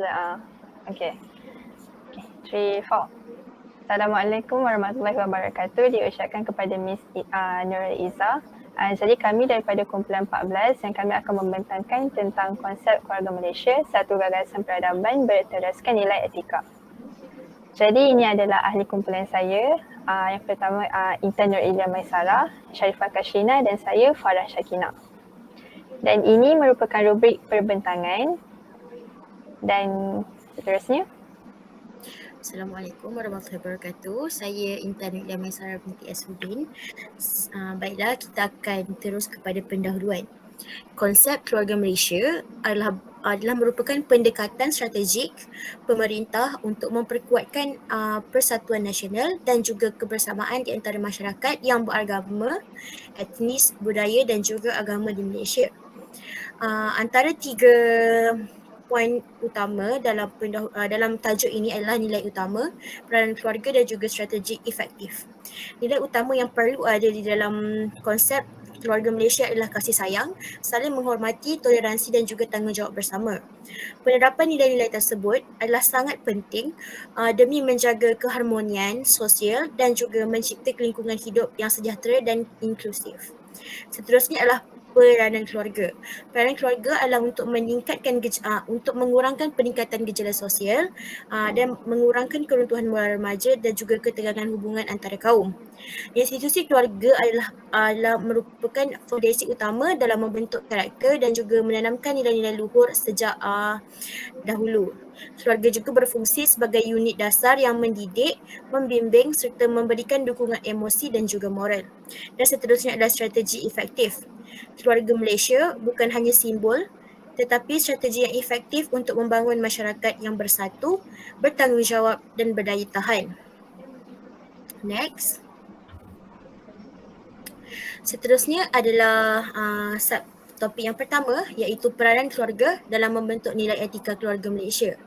bila uh, okay. okay. Three, four. Assalamualaikum warahmatullahi wabarakatuh. Diucapkan kepada Miss uh, Nurul Iza. Uh, jadi kami daripada kumpulan 14 yang kami akan membentangkan tentang konsep keluarga Malaysia, satu gagasan peradaban berteraskan nilai etika. Jadi ini adalah ahli kumpulan saya. Uh, yang pertama uh, Intan Nur Ilya Maisara, Sharifah Kashina dan saya Farah Syakina. Dan ini merupakan rubrik perbentangan dan seterusnya. Assalamualaikum warahmatullahi wabarakatuh. Saya Intan Ilya Maisara binti Asudin. Uh, baiklah, kita akan terus kepada pendahuluan. Konsep keluarga Malaysia adalah adalah merupakan pendekatan strategik pemerintah untuk memperkuatkan uh, persatuan nasional dan juga kebersamaan di antara masyarakat yang beragama, etnis, budaya dan juga agama di Malaysia. Uh, antara tiga poin utama dalam uh, dalam tajuk ini adalah nilai utama, peranan keluarga dan juga strategi efektif. Nilai utama yang perlu ada di dalam konsep keluarga Malaysia adalah kasih sayang, saling menghormati, toleransi dan juga tanggungjawab bersama. Penerapan nilai-nilai tersebut adalah sangat penting uh, demi menjaga keharmonian sosial dan juga mencipta lingkungan hidup yang sejahtera dan inklusif. Seterusnya adalah peranan keluarga. Peranan keluarga adalah untuk meningkatkan uh, untuk mengurangkan peningkatan gejala sosial uh, dan mengurangkan keruntuhan moral remaja dan juga ketegangan hubungan antara kaum. Institusi keluarga adalah adalah merupakan fondasi utama dalam membentuk karakter dan juga menanamkan nilai-nilai luhur sejak uh, dahulu. Keluarga juga berfungsi sebagai unit dasar yang mendidik, membimbing serta memberikan dukungan emosi dan juga moral. Dan seterusnya adalah strategi efektif keluarga Malaysia bukan hanya simbol tetapi strategi yang efektif untuk membangun masyarakat yang bersatu, bertanggungjawab dan berdaya tahan. Next. Seterusnya adalah uh, topik yang pertama iaitu peranan keluarga dalam membentuk nilai etika keluarga Malaysia.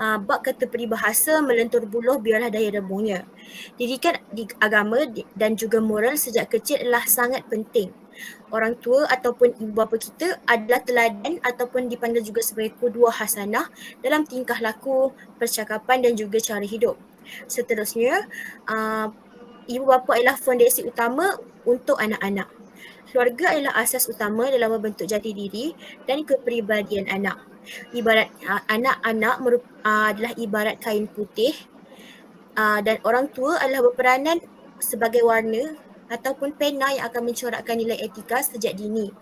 Uh, bab kata peribahasa melentur buluh biarlah daya rebungnya. Didikan di agama dan juga moral sejak kecil adalah sangat penting orang tua ataupun ibu bapa kita adalah teladan ataupun dipanggil juga sebagai kedua hasanah dalam tingkah laku, percakapan dan juga cara hidup. Seterusnya, uh, ibu bapa adalah fondasi utama untuk anak-anak. Keluarga adalah asas utama dalam membentuk jati diri dan kepribadian anak. Ibarat uh, anak-anak uh, adalah ibarat kain putih uh, dan orang tua adalah berperanan sebagai warna ataupun pena yang akan mencorakkan nilai etika sejak dini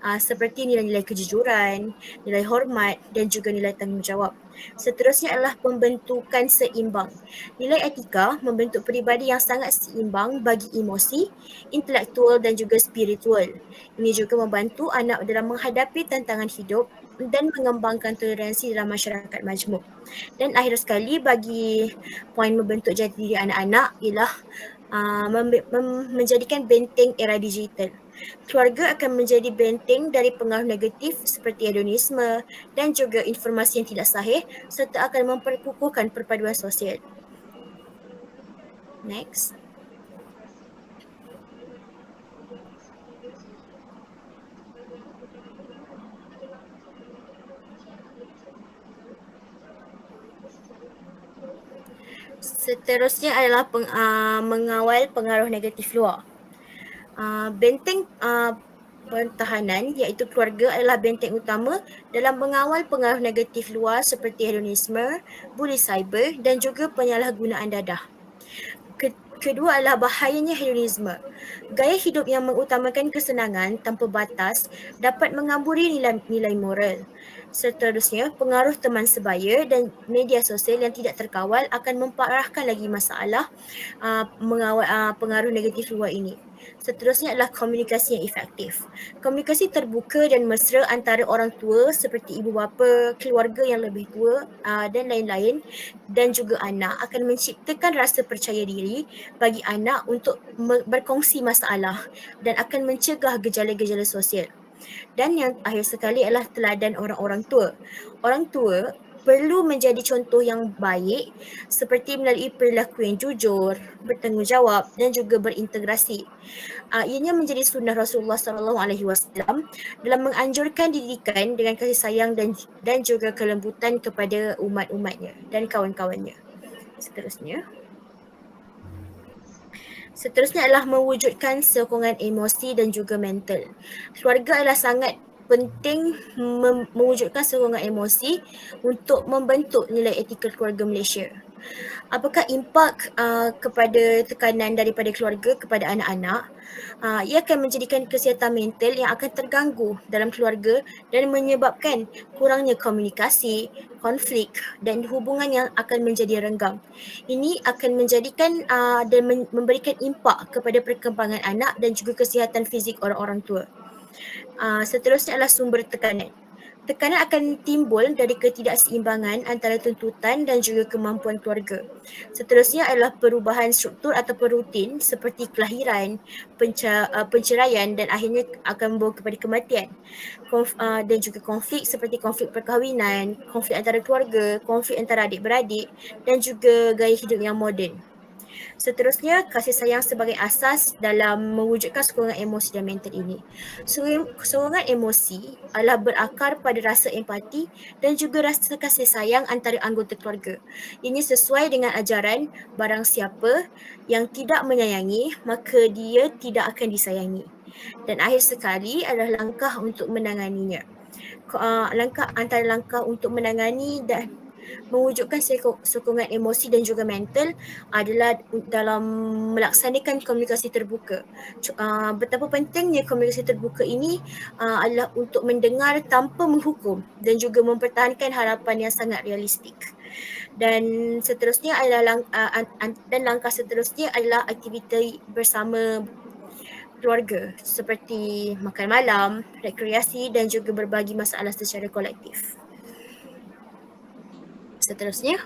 uh, seperti nilai-nilai kejujuran, nilai hormat dan juga nilai tanggungjawab. Seterusnya adalah pembentukan seimbang. Nilai etika membentuk peribadi yang sangat seimbang bagi emosi, intelektual dan juga spiritual. Ini juga membantu anak dalam menghadapi tantangan hidup dan mengembangkan toleransi dalam masyarakat majmuk. Dan akhir sekali bagi poin membentuk jati diri anak-anak ialah uh, mem- menjadikan benteng era digital. Keluarga akan menjadi benteng dari pengaruh negatif seperti hedonisme dan juga informasi yang tidak sahih serta akan memperkukuhkan perpaduan sosial. Next. Seterusnya adalah peng, uh, mengawal pengaruh negatif luar. Uh, benteng uh, pertahanan iaitu keluarga adalah benteng utama dalam mengawal pengaruh negatif luar seperti hedonisme, bully cyber dan juga penyalahgunaan dadah. Kedua adalah bahayanya hedonisme. Gaya hidup yang mengutamakan kesenangan tanpa batas dapat mengamburi nilai-nilai moral. Seterusnya, pengaruh teman sebaya dan media sosial yang tidak terkawal akan memparahkan lagi masalah uh, mengawal uh, pengaruh negatif luar ini. Seterusnya adalah komunikasi yang efektif. Komunikasi terbuka dan mesra antara orang tua seperti ibu bapa, keluarga yang lebih tua uh, dan lain-lain dan juga anak akan menciptakan rasa percaya diri bagi anak untuk berkongsi masalah dan akan mencegah gejala-gejala sosial. Dan yang akhir sekali adalah teladan orang-orang tua. Orang tua perlu menjadi contoh yang baik seperti melalui perilaku yang jujur, bertanggungjawab dan juga berintegrasi. Uh, ianya menjadi sunnah Rasulullah sallallahu alaihi wasallam dalam menganjurkan didikan dengan kasih sayang dan dan juga kelembutan kepada umat-umatnya dan kawan-kawannya. Seterusnya. Seterusnya adalah mewujudkan sokongan emosi dan juga mental. Keluarga adalah sangat penting mem- mewujudkan sokongan emosi untuk membentuk nilai etikal keluarga Malaysia. Apakah impak uh, kepada tekanan daripada keluarga kepada anak-anak? Uh, ia akan menjadikan kesihatan mental yang akan terganggu dalam keluarga dan menyebabkan kurangnya komunikasi, konflik dan hubungan yang akan menjadi renggang. Ini akan menjadikan uh, dan memberikan impak kepada perkembangan anak dan juga kesihatan fizik orang-orang tua. Uh, seterusnya adalah sumber tekanan. Tekanan akan timbul dari ketidakseimbangan antara tuntutan dan juga kemampuan keluarga. Seterusnya adalah perubahan struktur atau rutin seperti kelahiran, uh, penceraian dan akhirnya akan membawa kepada kematian. Konf- uh, dan juga konflik seperti konflik perkahwinan, konflik antara keluarga, konflik antara adik-beradik dan juga gaya hidup yang moden. Seterusnya, kasih sayang sebagai asas dalam mewujudkan sokongan emosi dan mental ini. Sokongan emosi adalah berakar pada rasa empati dan juga rasa kasih sayang antara anggota keluarga. Ini sesuai dengan ajaran barang siapa yang tidak menyayangi, maka dia tidak akan disayangi. Dan akhir sekali adalah langkah untuk menanganinya. Uh, langkah antara langkah untuk menangani dan mewujudkan sokongan emosi dan juga mental adalah dalam melaksanakan komunikasi terbuka. Uh, betapa pentingnya komunikasi terbuka ini uh, adalah untuk mendengar tanpa menghukum dan juga mempertahankan harapan yang sangat realistik. Dan seterusnya adalah lang- uh, dan langkah seterusnya adalah aktiviti bersama keluarga seperti makan malam, rekreasi dan juga berbagi masalah secara kolektif seterusnya?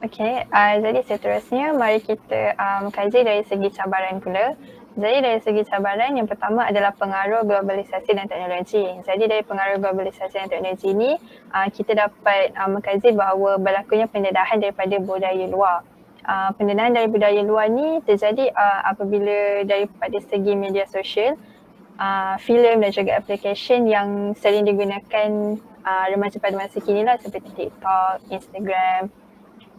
Okay, uh, jadi seterusnya mari kita um, kaji dari segi cabaran pula. Jadi dari segi cabaran yang pertama adalah pengaruh globalisasi dan teknologi. Jadi dari pengaruh globalisasi dan teknologi ini uh, kita dapat uh, mengkaji bahawa berlakunya pendedahan daripada budaya luar. Uh, pendedahan dari budaya luar ni terjadi uh, apabila daripada segi media sosial, uh, filem dan juga aplikasi yang sering digunakan uh, remaja pada masa kini lah seperti TikTok, Instagram.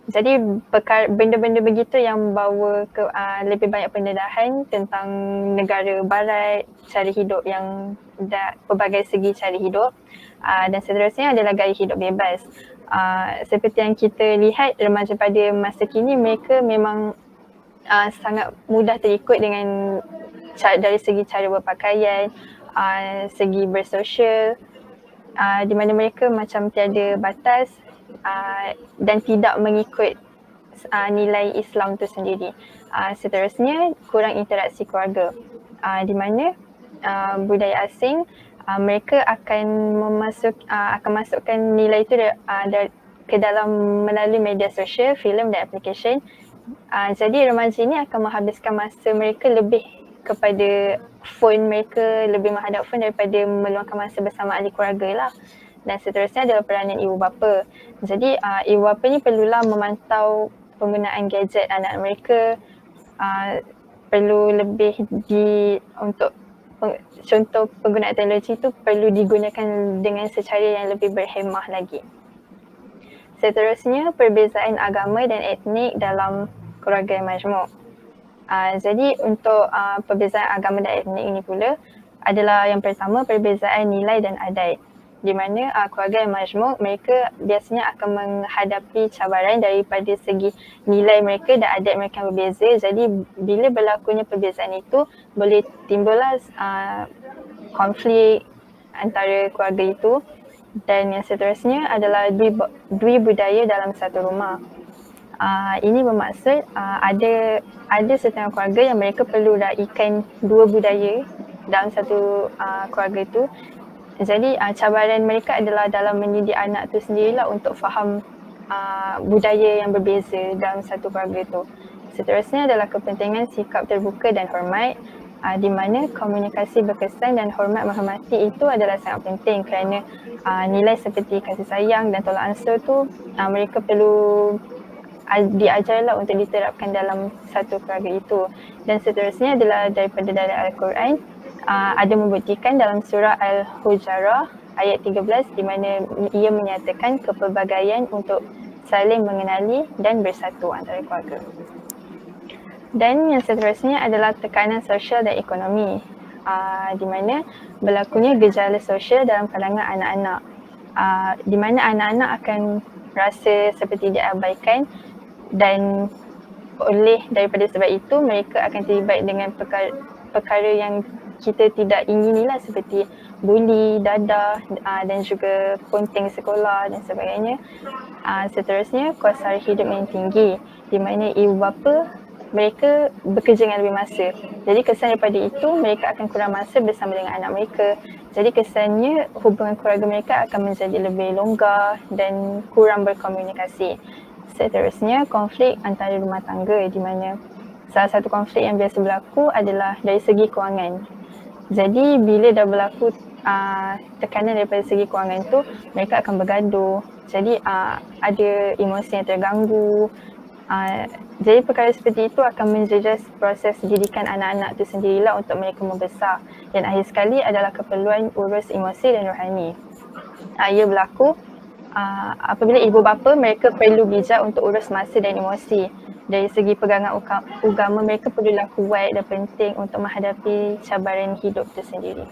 Jadi perkara, benda-benda begitu yang bawa ke uh, lebih banyak pendedahan tentang negara barat, cara hidup yang da, pelbagai segi cara hidup uh, dan seterusnya adalah gaya hidup bebas. Uh, seperti yang kita lihat remaja pada masa kini mereka memang uh, sangat mudah terikut dengan cara, dari segi cara berpakaian, uh, segi bersosial, uh, di mana mereka macam tiada batas uh, dan tidak mengikut uh, nilai Islam tu sendiri. Uh, seterusnya kurang interaksi keluarga uh, di mana uh, budaya asing uh, mereka akan memasuk uh, akan masukkan nilai itu uh, ke dalam melalui media sosial, filem dan aplikasi. Uh, jadi remaja ini akan menghabiskan masa mereka lebih kepada phone mereka lebih menghadap phone daripada meluangkan masa bersama ahli keluarga lah. Dan seterusnya adalah peranan ibu bapa. Jadi uh, ibu bapa ni perlulah memantau penggunaan gadget anak mereka. Uh, perlu lebih di untuk peng, contoh penggunaan teknologi tu perlu digunakan dengan secara yang lebih berhemah lagi. Seterusnya perbezaan agama dan etnik dalam keluarga yang majmuk. Uh, jadi untuk uh, perbezaan agama dan etnik ini pula adalah yang pertama perbezaan nilai dan adat di mana uh, keluarga yang majmuk mereka biasanya akan menghadapi cabaran daripada segi nilai mereka dan adat mereka yang berbeza. Jadi bila berlakunya perbezaan itu boleh timbullah uh, konflik antara keluarga itu. Dan yang seterusnya adalah dui, dui budaya dalam satu rumah uh, ini bermaksud uh, ada ada setengah keluarga yang mereka perlu raikan dua budaya dalam satu uh, keluarga itu. Jadi uh, cabaran mereka adalah dalam mendidik anak tu sendirilah untuk faham uh, budaya yang berbeza dalam satu keluarga itu. Seterusnya adalah kepentingan sikap terbuka dan hormat. uh, di mana komunikasi berkesan dan hormat menghormati itu adalah sangat penting kerana uh, nilai seperti kasih sayang dan tolak ansur tu uh, mereka perlu diajarlah untuk diterapkan dalam satu keluarga itu dan seterusnya adalah daripada dari Al-Quran uh, ada membuktikan dalam surah Al-Hujarah ayat 13 di mana ia menyatakan kepelbagaian untuk saling mengenali dan bersatu antara keluarga. Dan yang seterusnya adalah tekanan sosial dan ekonomi uh, di mana berlakunya gejala sosial dalam kalangan anak-anak uh, di mana anak-anak akan rasa seperti diabaikan dan oleh daripada sebab itu mereka akan terlibat dengan perkara, perkara yang kita tidak inginilah seperti buli, dadah uh, dan juga ponteng sekolah dan sebagainya. Uh, seterusnya kuasa hidup yang tinggi di mana ibu bapa mereka bekerja dengan lebih masa. Jadi kesan daripada itu mereka akan kurang masa bersama dengan anak mereka. Jadi kesannya hubungan keluarga mereka akan menjadi lebih longgar dan kurang berkomunikasi seterusnya konflik antara rumah tangga di mana salah satu konflik yang biasa berlaku adalah dari segi kewangan. Jadi bila dah berlaku uh, tekanan daripada segi kewangan tu mereka akan bergaduh. Jadi uh, ada emosi yang terganggu. Uh, jadi perkara seperti itu akan menjejas proses didikan anak-anak tu sendirilah untuk mereka membesar. Dan akhir sekali adalah keperluan urus emosi dan rohani. Uh, ia berlaku uh, apabila ibu bapa mereka perlu bijak untuk urus masa dan emosi dari segi pegangan agama mereka perlulah kuat dan penting untuk menghadapi cabaran hidup itu sendiri.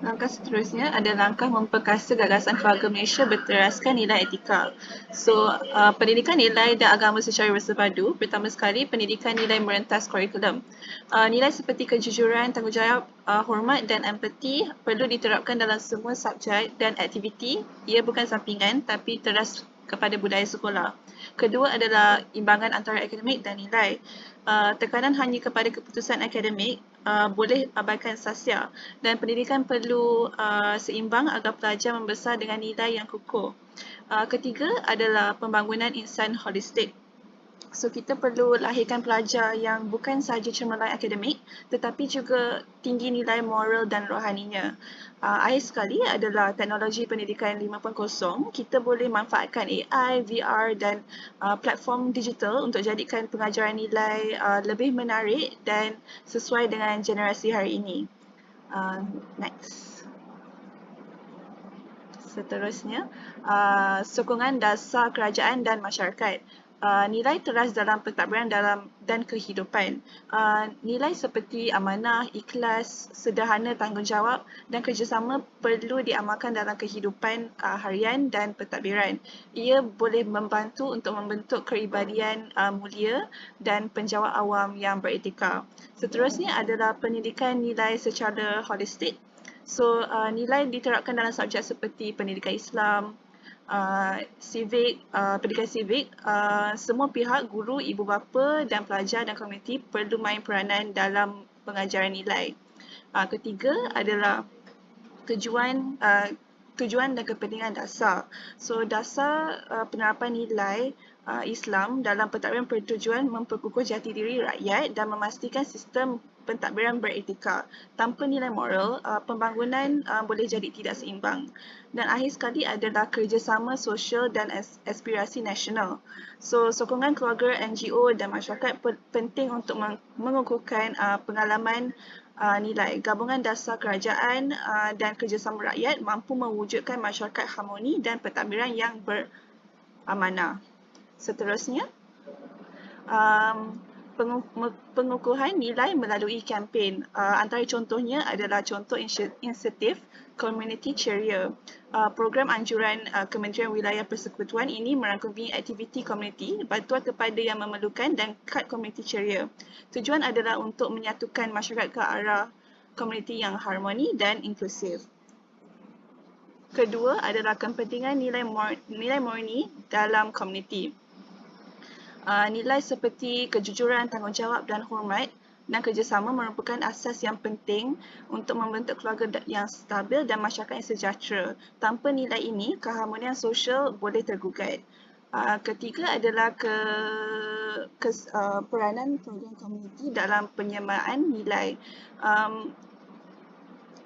Langkah seterusnya adalah langkah memperkasa gagasan keluarga Malaysia berteraskan nilai etika. So, uh, pendidikan nilai dan agama secara bersepadu, pertama sekali pendidikan nilai merentas kurikulum. Uh, nilai seperti kejujuran, tanggungjawab, uh, hormat dan empati perlu diterapkan dalam semua subjek dan aktiviti. Ia bukan sampingan tapi teras kepada budaya sekolah. Kedua adalah imbangan antara akademik dan nilai. Uh, tekanan hanya kepada keputusan akademik uh, boleh abaikan sasya dan pendidikan perlu uh, seimbang agar pelajar membesar dengan nilai yang kukuh. Uh, ketiga adalah pembangunan insan holistik. So kita perlu lahirkan pelajar yang bukan sahaja cemerlang akademik tetapi juga tinggi nilai moral dan rohaninya. Uh, akhir sekali adalah teknologi pendidikan 5.0. Kita boleh manfaatkan AI, VR dan uh, platform digital untuk jadikan pengajaran nilai uh, lebih menarik dan sesuai dengan generasi hari ini. Uh, next. Seterusnya, uh, sokongan dasar kerajaan dan masyarakat uh, nilai teras dalam pentadbiran dalam dan kehidupan. Uh, nilai seperti amanah, ikhlas, sederhana tanggungjawab dan kerjasama perlu diamalkan dalam kehidupan uh, harian dan pentadbiran. Ia boleh membantu untuk membentuk kepribadian uh, mulia dan penjawat awam yang beretika. Seterusnya adalah pendidikan nilai secara holistik. So, uh, nilai diterapkan dalam subjek seperti pendidikan Islam, uh, civic, uh, pendidikan civic, uh, semua pihak, guru, ibu bapa dan pelajar dan komuniti perlu main peranan dalam pengajaran nilai. Uh, ketiga adalah tujuan uh, tujuan dan kepentingan dasar. So dasar uh, penerapan nilai uh, Islam dalam pentadbiran bertujuan memperkukuh jati diri rakyat dan memastikan sistem pentadbiran beretika. Tanpa nilai moral, uh, pembangunan uh, boleh jadi tidak seimbang. Dan akhir sekali adalah kerjasama sosial dan aspirasi nasional. So, sokongan keluarga, NGO dan masyarakat penting untuk mengukuhkan uh, pengalaman uh, nilai. Gabungan dasar kerajaan uh, dan kerjasama rakyat mampu mewujudkan masyarakat harmoni dan pentadbiran yang beramanah. Seterusnya, um, pengukuhan nilai melalui kempen. Uh, antara contohnya adalah contoh inisiatif Community Cheerier. Uh, program anjuran uh, Kementerian Wilayah Persekutuan ini merangkumi aktiviti komuniti, bantuan kepada yang memerlukan dan kad Community Cheerier. Tujuan adalah untuk menyatukan masyarakat ke arah komuniti yang harmoni dan inklusif. Kedua adalah kepentingan nilai nilai murni dalam komuniti uh, nilai seperti kejujuran, tanggungjawab dan hormat dan kerjasama merupakan asas yang penting untuk membentuk keluarga yang stabil dan masyarakat yang sejahtera. Tanpa nilai ini, keharmonian sosial boleh tergugat. Uh, ketiga adalah ke, ke uh, peranan program komuniti dalam penyemaan nilai. Um,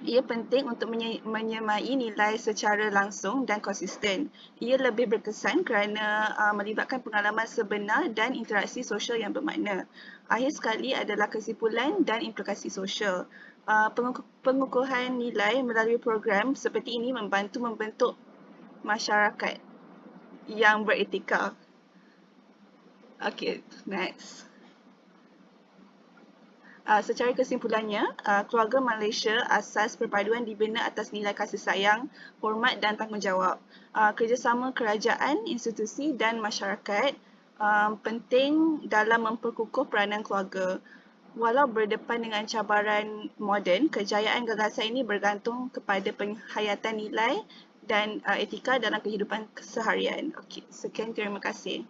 ia penting untuk menyemai nilai secara langsung dan konsisten. Ia lebih berkesan kerana uh, melibatkan pengalaman sebenar dan interaksi sosial yang bermakna. Akhir sekali adalah kesimpulan dan implikasi sosial. Uh, pengukuhan nilai melalui program seperti ini membantu membentuk masyarakat yang beretika. Okay, next. Uh, secara kesimpulannya, uh, keluarga Malaysia asas perpaduan dibina atas nilai kasih sayang, hormat dan tanggungjawab. Uh, kerjasama kerajaan, institusi dan masyarakat uh, penting dalam memperkukuh peranan keluarga. Walau berdepan dengan cabaran moden, kejayaan gagasan ini bergantung kepada penghayatan nilai dan uh, etika dalam kehidupan keseharian. Okey, sekian terima kasih.